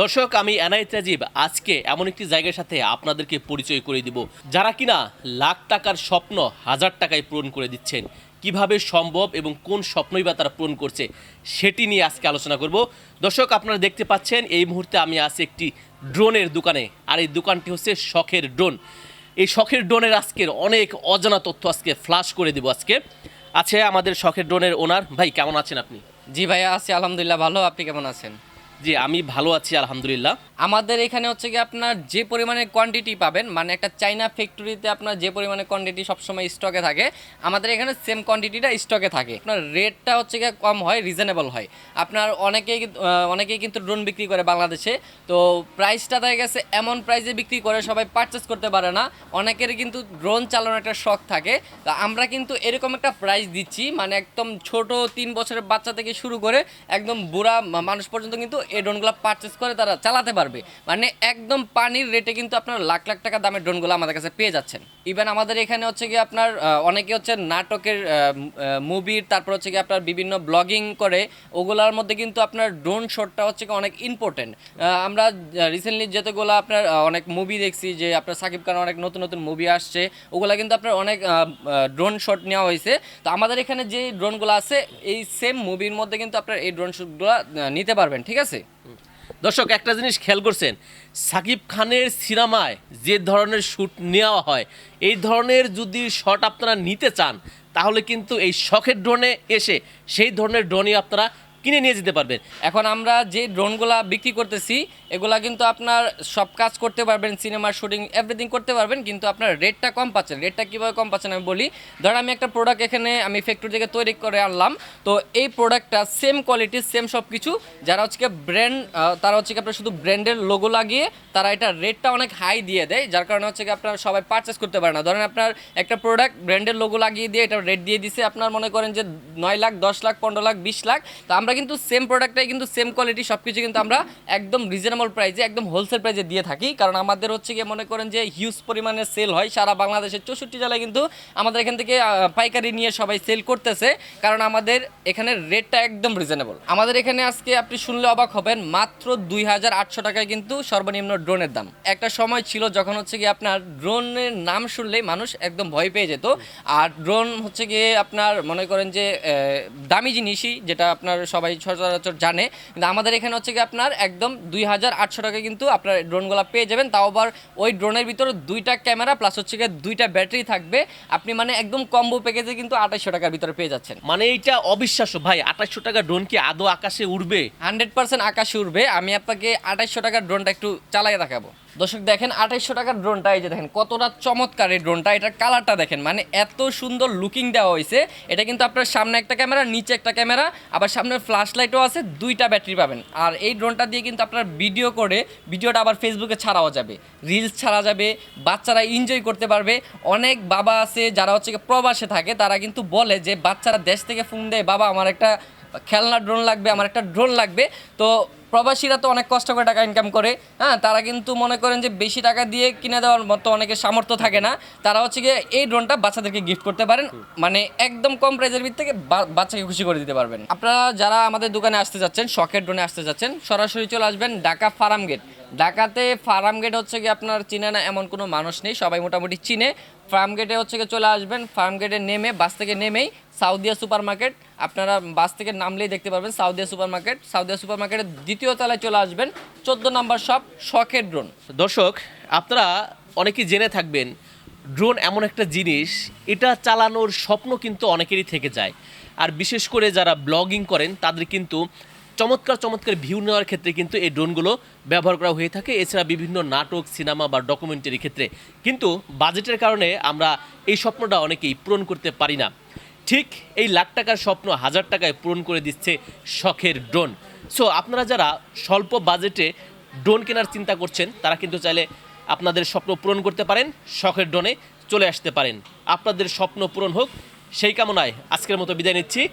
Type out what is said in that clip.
দর্শক, আমি এনায়েত রাজীব আজকে এমন একটি জায়গার সাথে আপনাদেরকে পরিচয় করে দিব, যারা কিনা লাখ টাকার স্বপ্ন হাজার টাকায় পূরণ করে দিচ্ছেন। কীভাবে সম্ভব এবং কোন স্বপ্নই বা তারা পূরণ করছে, সেটি নিয়ে আজকে আলোচনা করব। দর্শক, আপনারা দেখতে পাচ্ছেন, এই মুহূর্তে আমি আছি একটি ড্রোনের দোকানে, আর এই দোকানটি হচ্ছে শখের ড্রোন। এই শখের ড্রোনের আজকের অনেক অজানা তথ্য আজকে ফ্লাশ করে দিব আজকে। আছে আমাদের শখের ড্রোনের ওনার ভাই, কেমন আছেন আপনি? জি ভাইয়া, আছি আলহামদুলিল্লাহ, ভালো। আপনি কেমন আছেন? জি, আমি ভালো আছি, আলহামদুলিল্লাহ। আমাদের এখানে হচ্ছে কি আপনার যে পরিমাণে কোয়ান্টিটি পাবেন মানে একটা চাইনা ফ্যাক্টরিতে আপনার যে পরিমাণে কোয়ান্টিটি সবসময় স্টকে থাকে, আমাদের এখানে সেম কোয়ান্টিটিটা স্টকে থাকে। আপনার রেটটা হচ্ছে গিয়ে কম হয় রিজনেবল হয়। আপনার অনেকেই অনেকেই কিন্তু ড্রোন বিক্রি করে বাংলাদেশে। তো প্রাইসটা দেখা গেছে, এমন প্রাইসে বিক্রি করে সবাই পারচেস করতে পারে না। অনেকের কিন্তু ড্রোন চালানোর একটা শখ থাকে। তো আমরা কিন্তু এরকম একটা প্রাইস দিচ্ছি মানে একদম ছোট তিন বছরের বাচ্চা থেকে শুরু করে একদম বুড়া মানুষ পর্যন্ত কিন্তু এই ড্রোনগুলো পারচেস করে তারা চালাতে পারবে। মানে একদম পানির রেটে কিন্তু আপনার লাখ লাখ টাকা দামের ড্রোনগুলো আমাদের কাছে পেয়ে যাচ্ছেন। ইভেন আমাদের এখানে হচ্ছে কি আপনার অনেকে হচ্ছে নাটকের মুভির তারপর হচ্ছে কি আপনার বিভিন্ন ব্লগিং করে, ওগুলার মধ্যে কিন্তু আপনার ড্রোন শটটা হচ্ছে কি অনেক ইম্পর্টেন্ট আমরা রিসেন্টলি যেতেগুলো আপনার অনেক মুভি দেখছি যে আপনার সাকিব খান অনেক নতুন নতুন মুভি আসছে, ওগুলা কিন্তু আপনার অনেক ড্রোন শট নেওয়া হয়েছে। তো আমাদের এখানে যে ড্রোনগুলো আছে, এই সেম মুভির মধ্যে কিন্তু আপনার এই ড্রোন শুটগুলো নিতে পারবেন, ঠিক আছে? দর্শক, একটা জিনিস খেয়াল করছেন, সাকিব খানের সিনেমায় যে ধরনের শ্যুট নেওয়া হয়, এই ধরনের যদি শট আপনারা নিতে চান, তাহলে কিন্তু এই শখের ড্রোনে এসে সেই ধরনের ড্রোনই আপনারা কিনে নিয়ে যেতে পারবেন। এখন আমরা যে ড্রোনগুলা বিক্রি করতেছি, এগুলা কিন্তু আপনার সব কাজ করতে পারবেন সিনেমার শুটিং এভরিথিং করতে পারবেন, কিন্তু আপনার রেটটা কম পাচ্ছেন। রেটটা কীভাবে কম পাচ্ছেন আমি বলি ধরেন আমি একটা প্রোডাক্ট এখানে আমি ফ্যাক্টরি থেকে তৈরি করে আনলাম, তো এই প্রোডাক্টটা সেম কোয়ালিটির সেম সব কিছু যারা হচ্ছে কি ব্র্যান্ড তারা হচ্ছে কি আপনার শুধু ব্র্যান্ডের লোগো লাগিয়ে তারা এটা রেটটা অনেক হাই দিয়ে দেয়, যার কারণে হচ্ছে কি আপনার সবাই পারচেস করতে পারে না। ধরেন আপনার একটা প্রোডাক্ট ব্র্যান্ডের লোগো লাগিয়ে দিয়ে এটা রেট দিয়ে দিছে, আপনার মনে করেন যে নয় লাখ, দশ লাখ, পনেরো লাখ, বিশ লাখ, তো আমরা কিন্তু সেম প্রোডাক্টটাই কিন্তু সেম কোয়ালিটি সব কিছু কিন্তু আমরা একদম রিজনেবল প্রাইসে একদম হোলসেল প্রাইসে দিয়ে থাকি। কারণ আমাদের হচ্ছে গিয়ে মনে করেন যে হিউজ পরিমাণে সেল হয়। সারা বাংলাদেশের চৌষট্টি জেলায় কিন্তু আমাদের এখান থেকে পাইকারি নিয়ে সবাই সেল করতেছে। কারণ আমাদের এখানে রেটটা একদম রিজনেবল আমাদের এখানে আজকে আপনি শুনলে অবাক হবেন, মাত্র দুই হাজার আটশো টাকায় কিন্তু সর্বনিম্ন ড্রোনের দাম। একটা সময় ছিল যখন হচ্ছে গিয়ে আপনার ড্রোনের নাম শুনলেই মানুষ একদম ভয় পেয়ে যেত। আর ড্রোন হচ্ছে গিয়ে আপনার মনে করেন যে দামি জিনিসই যেটা আপনার সবাই সচরাচর জানে। কিন্তু আমাদের এখানে হচ্ছে কি আপনার একদম দুই হাজার আটশো টাকা কিন্তু আপনার ড্রোনগুলো পেয়ে যাবেন। তাও আবার ওই ড্রোনের ভিতরে দুইটা ক্যামেরা প্লাস হচ্ছে গিয়ে দুইটা ব্যাটারি থাকবে। আপনি মানে একদম কম্বো প্যাকেজে কিন্তু আঠাইশশো টাকার ভিতরে পেয়ে যাচ্ছেন। মানে এইটা অবিশ্বাস্য। ভাই আঠাশশো টাকা ড্রোন কি আদৌ আকাশে উড়বে? হান্ড্রেড পার্সেন্ট আকাশে উঠবে আমি আপনাকে আঠাইশশো টাকার ড্রোনটা একটু চালাই দেখাবো। দর্শক, দেখেন আঠাইশশো টাকার ড্রোনটা, এই যে দেখেন কতটা চমৎকার এই ড্রোনটা, এটার কালারটা দেখেন মানে এত সুন্দর লুকিং দেওয়া হয়েছে। এটা কিন্তু আপনার সামনে একটা ক্যামেরা, নিচে একটা ক্যামেরা, আবার সামনে ফ্ল্যাশ লাইটও আছে, দুইটা ব্যাটারি পাবেন। আর এই ড্রোনটা দিয়ে কিন্তু আপনার ভিডিও করে ভিডিওটা আবার ফেসবুকে ছাড়াও যাবে। রিলস ছাড়া যাবে, বাচ্চারা এনজয় করতে পারবে। অনেক বাবা আছে, যারা হচ্ছে প্রবাসে থাকে, তারা কিন্তু বলে যে, বাচ্চারা দেশ থেকে ফোন দেয়, বাবা, আমার একটা খেলনা ড্রোন লাগবে আমার একটা ড্রোন লাগবে। তো প্রবাসীরা তো অনেক কষ্ট করে টাকা ইনকাম করে। হ্যাঁ তারা কিন্তু মনে করেন যে বেশি টাকা দিয়ে কিনে দেওয়ার মতো অনেকের সামর্থ্য থাকে না। তারা হচ্ছে গিয়ে এই ড্রোনটা বাচ্চাদেরকে গিফট করতে পারেন। মানে একদম কম প্রাইজের ভিত থেকে বাচ্চাকে খুশি করে দিতে পারবেন। আপনারা যারা আমাদের দোকানে আসতে যাচ্ছেন শখের ড্রোনে আসতে যাচ্ছেন সরাসরি চলে আসবেন ঢাকা ফার্ম গেট ঢাকাতে ফার্ম গেট হচ্ছে কি আপনার চিনে না, এমন কোনো মানুষ নেই, সবাই মোটামুটি চিনে। ফার্ম গেটে হচ্ছে গিয়ে চলে আসবেন, ফার্ম গেটে নেমে, বাস থেকে নেমেই সাউদিয়া সুপার মার্কেট আপনারা বাস থেকে নামলেই দেখতে পারবেন Saudia super market Saudia super মার্কেটের দ্বিতীয় তলায় চলে আসবেন, চোদ্দ নম্বর শপ শখের ড্রোন দর্শক, আপনারা অনেকেই জেনে থাকবেন ড্রোন এমন একটা জিনিস, এটা চালানোর স্বপ্ন কিন্তু অনেকেরই থেকে যায়। আর বিশেষ করে যারা ব্লগিং করেন, তাদের কিন্তু চমৎকার চমৎকার ভিউ নেওয়ার ক্ষেত্রে কিন্তু এই ড্রোনগুলো ব্যবহার করা হয়ে থাকে। এছাড়া বিভিন্ন নাটক, সিনেমা বা ডকুমেন্টারি ক্ষেত্রে। কিন্তু বাজেটের কারণে আমরা এই স্বপ্নটা অনেকেই পূরণ করতে পারি না। ঠিক এই লাখ টাকার স্বপ্ন হাজার টাকায় পূরণ করে দিচ্ছে শখের ড্রোন। সো আপনারা যারা স্বল্প বাজেটে ড্রোন কেনার চিন্তা করছেন, তারা কিন্তু চাইলে আপনাদের স্বপ্ন পূরণ করতে পারেন, শখের ড্রোনে চলে আসতে পারেন। আপনাদের স্বপ্ন পূরণ হোক, সেই কামনায় আজকের মতো বিদায় নিচ্ছি।